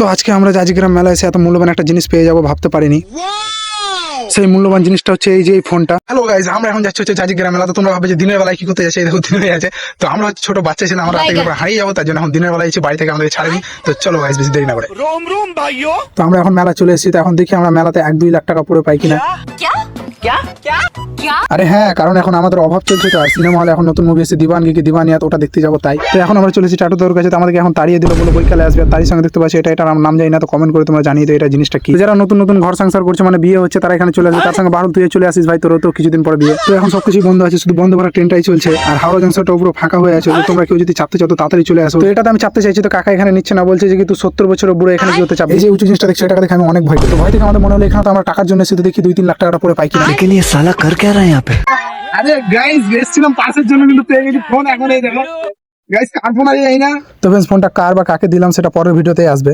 তো আজকে আমরা জাজিগ্রাম মেলায় এসে এত মূল্যবান একটা জিনিস পেয়ে যাব ভাবতে পারিনি। সেই মূল্যবান জিনিসটা হচ্ছে এই যে এই ফোনটা। হ্যালো গাইজ আমরা এখন যাচ্ছি হচ্ছে জাজিগ্রাম মেলা তো তোমরা ভাবে যে দিনের বেলায় কি করতে যাচ্ছে দেখো দিন হয়ে আছে। তো আমরা হচ্ছে ছোট বাচ্চা ছিলাম আমরা রাতে করে হারিয়ে যাব তার জন্য এখন দিনের বেলায় এসে বাড়ি থেকে আমাদের ছাড়েনি। তো চলো গাইজ বেশি দেরি না করে। তো আমরা এখন মেলা চলে এসেছি তো এখন দেখি আমরা মেলাতে এক দুই লাখ টাকা পুরো পাই কিনা। আরে হ্যাঁ কারণ এখন আমাদের অভাব চলছে তো আর সিনেমা হলে এখন নতুন মুভি এসে দিবান গিয়ে কি দিবানিয়াত ওটা দেখতে যাব তাই। তো এখন আমরা চলেছি টাটু টাটুদার কাছে আমাদেরকে এখন তাড়িয়ে দিল বলে বৈকালে আসবে তারই সঙ্গে দেখতে পাচ্ছি এটা এটা নাম জানি না তো কমেন্ট করে তোমরা জানিয়ে দিও এটা জিনিসটা কি। যারা নতুন নতুন ঘর সংসার করছে মানে বিয়ে হচ্ছে তারা এখানে চলে আসবে তার সঙ্গে বারুদ ধুয়ে চলে আসিস ভাই তোর তো কিছুদিন পর বিয়ে। তো এখন সবকিছু বন্ধ আছে শুধু বন্ধ করা ট্রেনটাই চলছে আর হাওড়া জংশনটা পুরো ফাঁকা হয়ে আছে তোমরা কেউ যদি চাপতে চাও তাড়াতাড়ি চলে আসো। তো এটা আমি চাপতে চাইছি তো কাকা এখানে নিচ্ছে না বলছে যে কিন্তু সত্তর বছর বুড়ো এখানে কি চাপ এই যে উঁচু জিনিসটা দেখছি এটা দেখে আমি অনেক ভয় তো ভয় থেকে আমাদের মনে হলো এখানে তো আমার টাকার জন্য এসে দেখি দুই তিন লাখ টাকা পরে পাই কিনা। সালা कर क्या रहा है यहाँ पे আরে গাইস এসেছিলাম পাসের জন্য কিন্তু পেয়ে গেছি ফোন এখন এই দেখো গাইস কার ফোন আছে এই না তো ফ্রেন্ডস ফোনটা কার বা কাকে দিলাম সেটা পরের ভিডিওতে আসবে